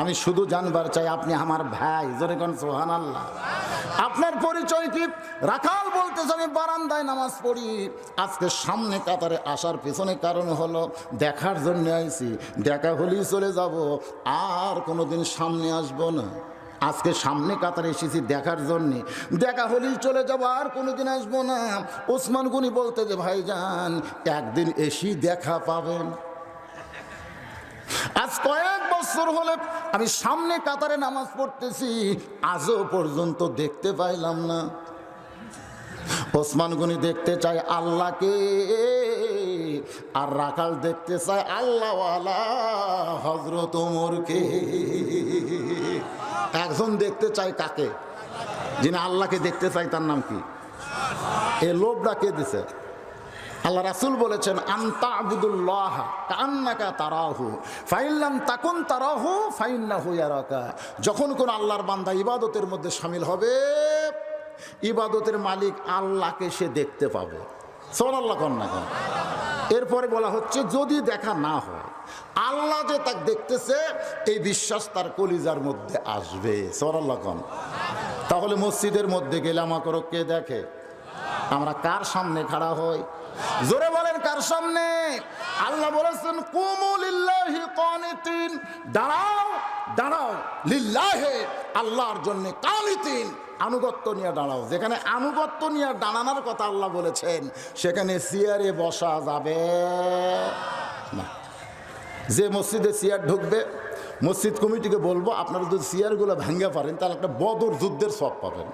আমি শুধু জানবার চাই, আপনি আমার ভাই। জোরে কোন সোহান আল্লাহ আপনার পরিচয় কি? রাখাল বলতেছে, আমি বারান্দায় নামাজ পড়ি। আজকে সামনে কাতারে আসার পেছনে কারণ হলো, দেখার জন্য আইছি। দেখা হলেই চলে যাব, আর কোনোদিন সামনে আসব না। আজকে সামনে কাতারে এসেছি দেখার জন্যে। দেখা হলেই চলে যাব, আর কোনোদিন আসব না। ওসমান গুনি বলতে যে, ভাইজান, একদিন এসি দেখা পাবেন। আজ কয়েক বছর হলে আমি সামনে কাতারে নামাজ পড়তেছি, আজও পর্যন্ত দেখতে পাইলাম না। ওসমান গনি দেখতে চাই আল্লাহকে, আর রাখাল দেখতে চায় আল্লাহওয়ালা হজরত ওমরকে। একজন দেখতে চাই কাকে? যিনি আল্লাহকে দেখতে চাই তার নাম কি? এ লোভটা কে দিছে? আল্লাহ রাসুল বলেছেন, আন্তা কান্নাকা তারাহু, ফাইল্লাম তাকুন তারাহু ফাইন্না হুয়ারাকা যখন কোন আল্লাহর বান্দা ইবাদতের মধ্যে সামিল হবে, ইবাদতের মালিক আল্লাহকে সে দেখতে পাবে। সোন আল্লাহ কন না কেন? এরপরে বলা হচ্ছে, যদি দেখা না হয়, আল্লাহ যে তাকে দেখতেছে, এই বিশ্বাস তার কলিজার মধ্যে আসবে। সোরাল্লাহ কন। তাহলে মসজিদের মধ্যে গেলে আমাকে কে দেখে? আমরা কার সামনে খাড়া হই? জোরে বলেন, কার সামনে? আল্লাহ বলেছেন কুমুলিল্লাহি কানিতিন। দাঁড়াও দাঁড়াও। লিল্লাহে আল্লাহর জন্য কানিতিন। আনুগত্য নিয়ে দাঁড়াও। যেখানে আনুগত্য নিয়ে দাঁড়ানোর কথা আল্লাহ বলেছেন, সেখানে চেয়ারে বসা যাবে না। যে মসজিদে চেয়ার ঢুকবে, মসজিদ কমিটিকে বলব, আপনারা যদি চেয়ারগুলো ভাঙ্গা পারেন, তাহলে একটা বদর যুদ্ধের সব পাবেন।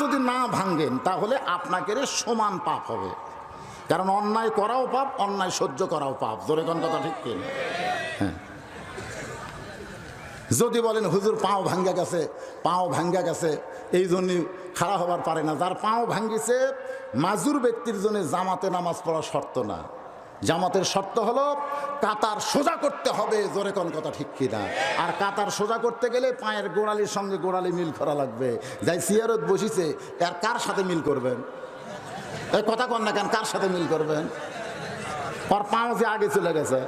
যদি না ভাঙ্গেন তাহলে আপনাকে সমান পাপ হবে। কারণ অন্যায় করাও পাপ, অন্যায় সহ্য করাও পাপ। জোরে কোন কথা ঠিক কি? হ্যাঁ। যদি বলেন, হুজুর, পাও ভাঙ্গা গেছে, পাও ভাঙ্গা গেছে, এই জন্যই খাড়া হবার পারে না। যার পাও ভাঙ্গিছে, মাজুর ব্যক্তির জন্য জামাতে নামাজ পড়া শর্ত না। জামাতের শর্ত হলো, কাতার সোজা করতে হবে, জোরে কোন কথা ঠিক কিনা? আর কাতার সোজা করতে গেলে পায়ের গোড়ালির সঙ্গে গোড়ালি মিল করা লাগবে। যাই সিয়ারত বসিছে আর কার সাথে মিল করবেন? এই কথা কন না কেন, কার সাথে মিল করবেন? ওর পাও যে আগে চলে গেছে।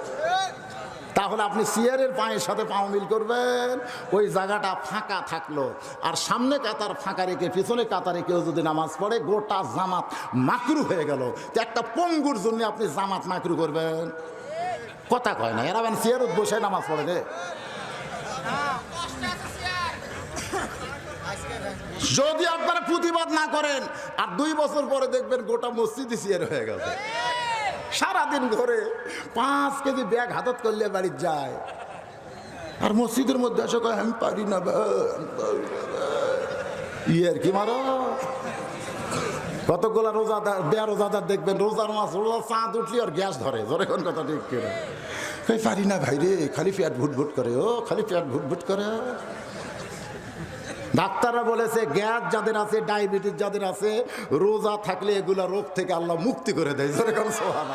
তাহলে আপনি সিয়ারের পায়ের সাথে পাও মিল করবেন। ওই জায়গাটা ফাঁকা থাকল। আর সামনে কাতার ফাঁকা রেখে, পিছনে কাতারে কেউ যদি নামাজ পড়ে, গোটা জামাত মাকরু হয়ে গেল। তো একটা পঙ্গুর জন্য আপনি জামাত মাকরু করবেন। কথা কয় না, এরা সিয়ারত বসে নামাজ পড়ে রে। যদি আপনারা প্রতিবাদ না করেন, আর দুই বছর পরে দেখবেন গোটা মসজিদই সিয়ার হয়ে গেছে। সারাদিন ঘরে পাঁচ কেজি ব্যাগ হাতত করলে বাড়ি যায়। আর মসজিদের মধ্যে এসে কয় আমি পারি না ভাই, আমি পারি না ভাই।" ইয়ে কি মারো? কতগুলা রোজাদার বেয়া রোজাদার দেখবেন রোজার মাছ রোজা চাঁদ উঠলি আর গ্যাস ধরে ধরে কোন কথা ঠিক করে। পারি না ভাই রে খালি পেট ভুট ভুট করে ও খালি পেট ভুট ভুট করে। ডাক্তাররা বলেছে, গ্যাস যাদের আছে, ডায়াবেটিস যাদের আছে, রোজা থাকলে এগুলা রোগ থেকে আল্লাহ মুক্তি করে দেয়। যেরকম সোহান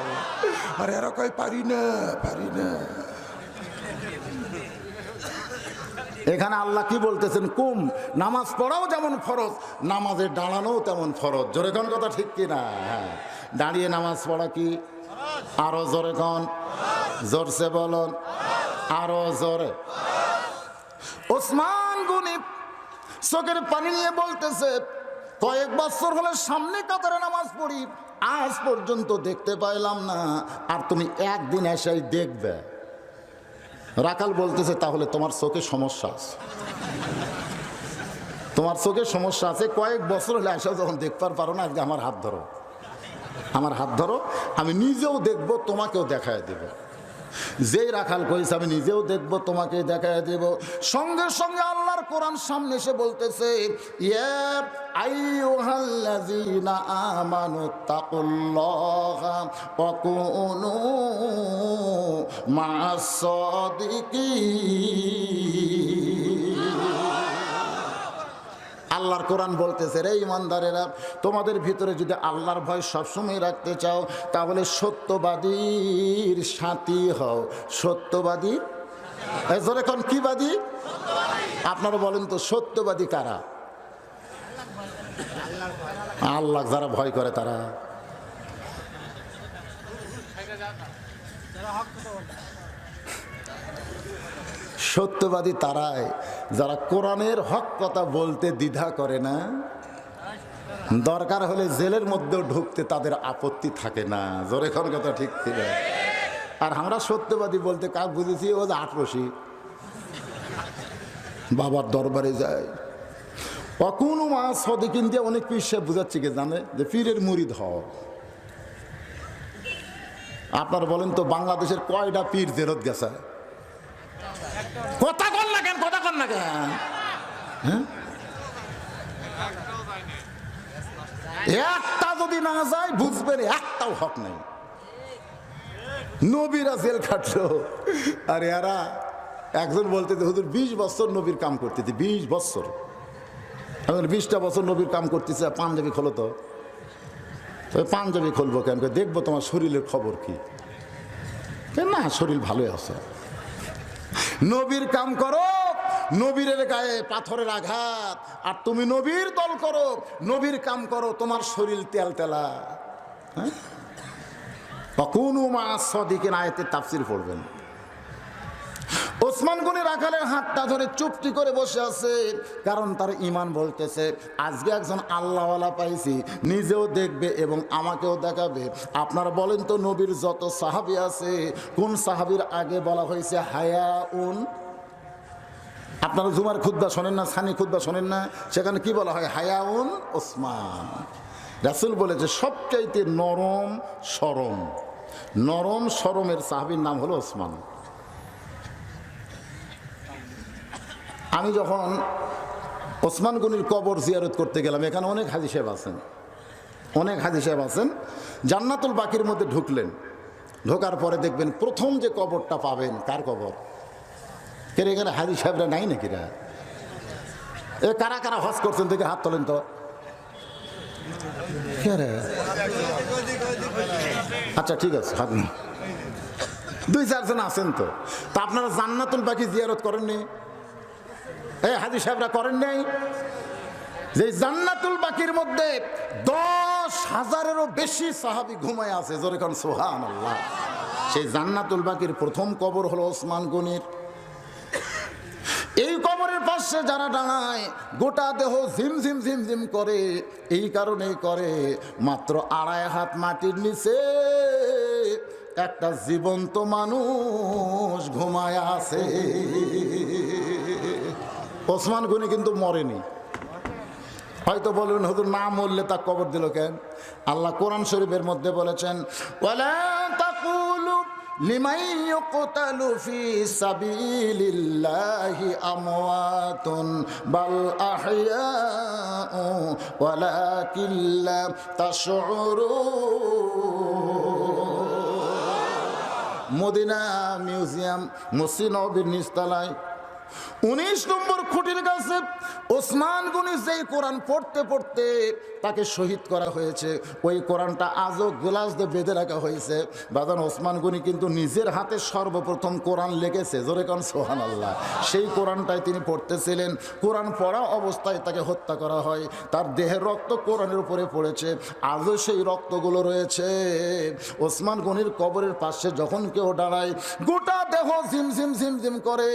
আর এরা কয়, পারি না পারি না। এখানে আল্লাহ কি বলতেছেন? কুম, নামাজ পড়াও যেমন ফরজ, নামাজে দাঁড়ানোও তেমন ফরজ। জোরে কোন কথা ঠিক কি না? হ্যাঁ। দাঁড়িয়ে নামাজ পড়া কি? আরও জোরে কন। জোরসে বলুন। আরও জোরে। ওসমান গুনি চোখের পানি নিয়ে বলতেছে, কয়েক বছর হলে সামনে কাতারে নামাজ পড়ি, আজ পর্যন্ত দেখতে পাইলাম না, আর তুমি একদিন এসেই দেখবে। রাকাল বলতেছে, তাহলে তোমার চোখে সমস্যা আছে। তোমার চোখে সমস্যা আছে, কয়েক বছর হলে এসে যখন দেখতে পারো না, আজকে আমার হাত ধরো। আমার হাত ধরো, আমি নিজেও দেখব, তোমাকেও দেখায় দেবো। যেই রাখাল কইছে, আমি নিজেও দেখব, তোমাকে দেখা দেব। সঙ্গে সঙ্গে আল্লাহর কোরআন সামনে এসে বলতেছে আমানু আল্লাহর কোরআন বলতেছে, রে ইমানদারেরা, তোমাদের ভিতরে যদি আল্লাহর ভয় সবসময় রাখতে চাও, তাহলে সত্যবাদীর সাথী হও। সত্যবাদী? এখন কি বাদী? আপনারা বলেন তো, সত্যবাদী কারা? আল্লাহ যারা ভয় করে তারা। সত্যবাদী তারাই যারা কোরআনের হক কথা বলতে দ্বিধা করে না, দরকার হলে জেলের মধ্যেও ঢুকতে তাদের আপত্তি থাকে না। জোরে কোন কথা ঠিক ছিল আর আমরা সত্যবাদী বলতে কাক বুঝেছি? ও যে আটরসি। বাবার দরবারে যায়। অকুনো মা সদিকিন দিয়ে অনেক পীর সাহেব বুঝাচ্ছে কি জানে? যে পীরের মুড়ি হও। আপনার বলেন তো বাংলাদেশের কয়টা পীর জেরত গেছে? কথা কন না কেন, কথা কন না কেন? হ্যাঁ? একটা যদি না যায়, বুঝবেন একটাও হক নাই। নবীরা জেল খাটলো। আর এরা, একজন বলতে হুজুর, বিশ বছর নবীর কাম করতেছে, বিশ বছর। এখন বিশটা বছর নবীর কাম করতেছে পাঞ্জাবি খোলো তো। ওই পাঞ্জাবি খুলবো কেন? দেখব তোমার শরীরের খবর কি? না, শরীর ভালোই আছে। নবীর কাম করো, নবীরের গায়ে পাথরের আঘাত, আর তুমি নবীর দল করো, নবীর কাম করো, তোমার শরীর তেল তেলা। হ্যাঁ? কোনো দিকে না এতে তাফসির পড়বেন। ওসমান গনি রাখালের হাতটা ধরে চুপটি করে বসে আছে, কারণ তার ইমান বলতেছে, আজকে একজন আল্লাহওয়ালা পাইছি, নিজেও দেখবে এবং আমাকেও দেখাবে। আপনারা বলেন তো নবীর যত সাহাবি আছে, কোন সাহাবির আগে বলা হয়েছে হায়া উন আপনারা জুমার খুদ্া শোনেন না, সানি খুদ্া শোনেন না, সেখানে কি বলা হয়, হায়াউন ওসমান রাসুল বলেছে, সবচাইতে নরম সরম নরম সরমের সাহাবির নাম হলো ওসমান। আমি যখন ওসমান গনির কবর জিয়ারত করতে গেলাম এখানে অনেক হাজি সাহেব আছেন। অনেক হাজি সাহেব আছেন। জান্নাতুল বাকির মধ্যে ঢুকলেন। ঢোকার পরে দেখবেন প্রথম যে কবরটা পাবেন কার কবর? কে রে, এখানে হাজি সাহেবরা নাই নাকি রা? এ কারা কারা হজ করছেন দেখে হাত তোলেন তো? আচ্ছা ঠিক আছে হাত দুই চারজন আছেন তো। তা আপনারা জান্নাতুল বাকি জিয়ারত করেননি? এ হাজি সাহেবরা করেন নাই? যে জান্নাতুল বাকির মধ্যে দশ হাজারেরও বেশি সাহাবি ঘুমায় আছে, জোরে কারণ সোহান আল্লাহ সেই জান্নাতুল বাকির প্রথম কবর হলো ওসমান গনির। এই কবরের পাশে যারা দাঁড়ায়, গোটা দেহ ঝিম ঝিম ঝিম ঝিম করে, এই কারণেই করে, মাত্র আড়াই হাত মাটির নিচে একটা জীবন্ত মানুষ ঘুমায় আছে। ওসমান গনি কিন্তু মরেনি। হয়তো বলবেন, হুজুর না মরলে তা কবর দিল কেন আল্লাহ কোরআন শরীফের মধ্যে বলেছেন মদিনা মিউজিয়াম মসজিদ নিস্তালায় উনিশ নম্বর খুঁটির কাছে ওসমান গনি যেই কোরআন পড়তে পড়তে তাকে শহীদ করা হয়েছে, ওই কোরআনটা আজও গ্লাস দিয়ে বেঁধে রাখা হয়েছে। বাদান ওসমান গনি কিন্তু নিজের হাতে সর্বপ্রথম কোরআন লেগেছে জোরে কান সোহান আল্লাহ সেই কোরআনটাই তিনি পড়তেছিলেন। কোরআন পড়া অবস্থায় তাকে হত্যা করা হয়। তার দেহের রক্ত কোরআনের উপরে পড়েছে। আজও সেই রক্তগুলো রয়েছে। ওসমান গনির কবরের পাশে যখন কেউ দাঁড়ায়, গোটা দেহ ঝিম ঝিম ঝিম ঝিম করে।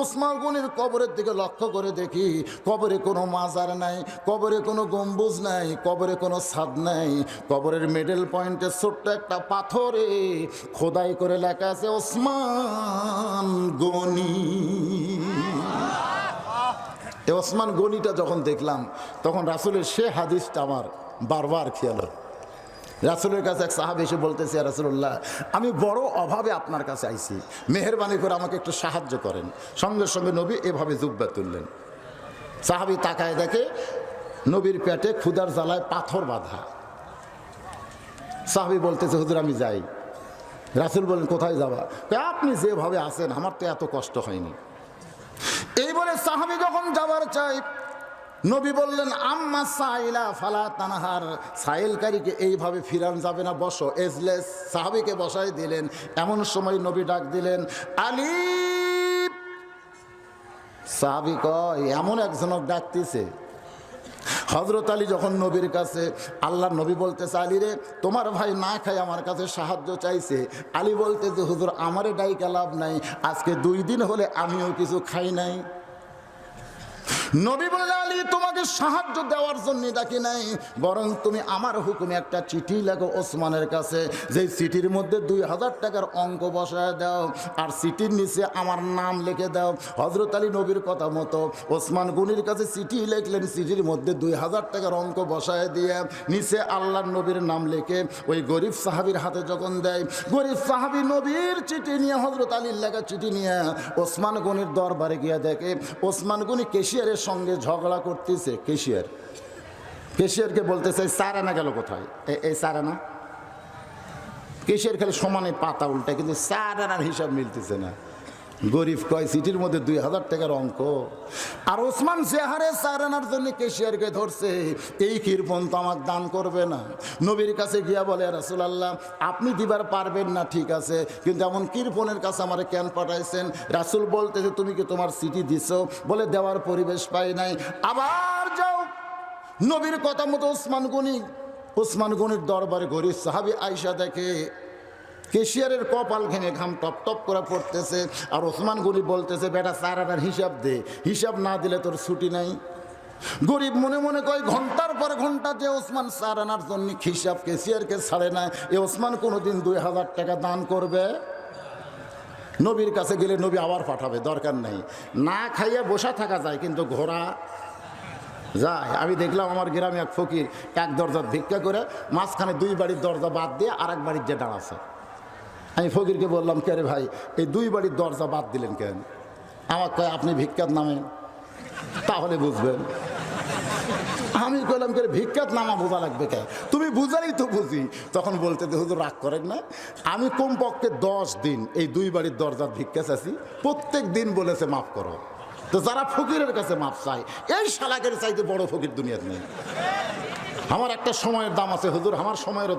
ওসমান গনির কবরের দিকে লক্ষ্য করে দেখি, কবরে কোনো মাজার নাই, কবরে কোনো গম্বুজ নাই, কবরে কোনো ছাদ নাই কবরের মিডল পয়েন্টে ছোট্ট একটা পাথরে খোদাই করে লেখা আছে, ওসমান গনি এ ওসমান গনিটা যখন দেখলাম, তখন রাসুলের সে হাদিসটা আমার বারবার খেয়াল হলো। রাসুলের কাছে এক সাহাব এসে বলতেছে রাসুল্লাহ আমি বড় অভাবে আপনার কাছে আইছি। মেহরবানি করে আমাকে একটু সাহায্য করেন। সঙ্গে সঙ্গে নবী এভাবে জুব্বা তুললেন। সাহাবি তাকায় দেখে নবীর পেটে ক্ষুদার জ্বালায় পাথর বাঁধা। সাহাবি বলতেছে, হুজুর, আমি যাই। রাসুল বলেন কোথায় যাবা? আপনি যেভাবে আছেন, আমার তো এত কষ্ট হয়নি। এই বলে সাহাবি যখন যাবার চাই নবী বললেন, আম্মা সাইলা ফালা তানাহার। সাইলকারীকে এইভাবে ফিরান যাবে না, বসো। এজলেস সাহাবিকে বসাই দিলেন। এমন সময় নবী ডাক দিলেন, আলী! সাহাবি কয়, এমন একজনক ডাকতেছে। হজরত আলী যখন নবীর কাছে, আল্লাহ নবী বলতেছে, আলী রে, তোমার ভাই না খাই আমার কাছে সাহায্য চাইছে। আলী বলতে যে হুজুর, আমারে ডাইকা লাভ নাই। আজকে দুই দিন হলে আমিও কিছু খাই নাই। নবী বলে আলী, তোমাকে সাহায্য দেওয়ার জন্য ডাকি নাই। বরং তুমি আমার হুকুমে একটা চিঠি লেখো ওসমানের কাছে। যে চিঠির মধ্যে দুই হাজার টাকার অঙ্ক বসায় দাও আর চিঠির নিচে আমার নাম লিখে দাও। হজরত আলী নবীর কথা মতো ওসমান গুনির কাছে চিঠি লিখলেন। চিঠির মধ্যে দুই হাজার টাকার অঙ্ক বসায় দিয়ে নিচে আল্লাহর নবীর নাম লিখে ওই গরিব সাহাবির হাতে যখন দেয়, গরিব সাহাবি নবীর চিঠি নিয়ে হজরত আলীর লেখা চিঠি নিয়ে ওসমান গনির দরবারে গিয়ে দেখে, ওসমান গনি কেশিয়ারের সঙ্গে ঝগড়া করতেছে কেশিয়ার কেশিয়ারকে বলতেছে স্যার গেল কোথায়? এই স্যার আনা কেশিয়ার খেলে সমানে পাতা উল্টায়, কিন্তু স্যার আনার হিসাব মিলতেছে না। গরিব কয় সিটির মধ্যে দুই হাজার টাকার অঙ্ক। আর ওসমান চেহারে স্যার আনার জন্য কেশিয়ারকে ধরছে। এই কীর্পন তো আমার দান করবে না। নবীর কাছে গিয়া বলে রাসুলাল্লাহ, আপনি দিবার পারবেন না, ঠিক আছে। কিন্তু এমন কীর্পনের কাছে আমার কেন পাঠাইছেন? রাসুল বলতেছে তুমি কি তোমার সিটি দিছো? বলে, দেওয়ার পরিবেশ পাই নাই। আবার যাও, নবীর কথা মতো ওসমান গনি, ওসমান গনির দরবারে গরিব সাহাবি আয়সা দেখে কেশিয়ারের কপাল ঘেমে ঘাম টপ টপ করে পড়তেছে, আর ওসমান গনি বলতেছে, বেটা চার আনার হিসাব দে, হিসাব না দিলে তোর ছুটি নাই। গরিব মনে মনে কয়, ঘণ্টার পর ঘণ্টা যে ওসমান চার আনার জন্য হিসাব কেশিয়ারকে ছাড়ে না, এ ওসমান কোনোদিন দুই হাজার টাকা দান করবে? নবীর কাছে গেলে নবী আবার পাঠাবে, দরকার নেই। না খাইয়ে বসা থাকা যায়, কিন্তু ঘোড়া যায়। আমি দেখলাম আমার গ্রামে এক ফকির, এক দরজার ভিক্ষা করে, মাঝখানে দুই বাড়ির দরজা বাদ দিয়ে আর এক বাড়ির যে দাঁড়াচ্ছে আমি ফকিরকে বললাম, কে রে ভাই, এই দুই বাড়ির দরজা বাদ দিলেন কেন? আমার কয়, আপনি ভিক্ষার নামে, তাহলে বুঝবেন। আমি কইলাম করে ভিক্ষাত নামা বোঝা লাগবে কে? তুমি বুঝাই তো বুঝি। তখন বলতে হুজুর, রাগ করেন না। আমি কমপক্ষে দশ দিন এই দুই বাড়ির দরজার ভিক্ষা চাচ্ছি প্রত্যেক দিন বলেছে, মাফ করো। তো যারা ফকিরের কাছে মাপ চায়, এই শালাকের চাইতে বড় ফকির দুনিয়ার নেই। আমার একটা সময়ের দাম আছে, হুজুর, আমার সময়েরও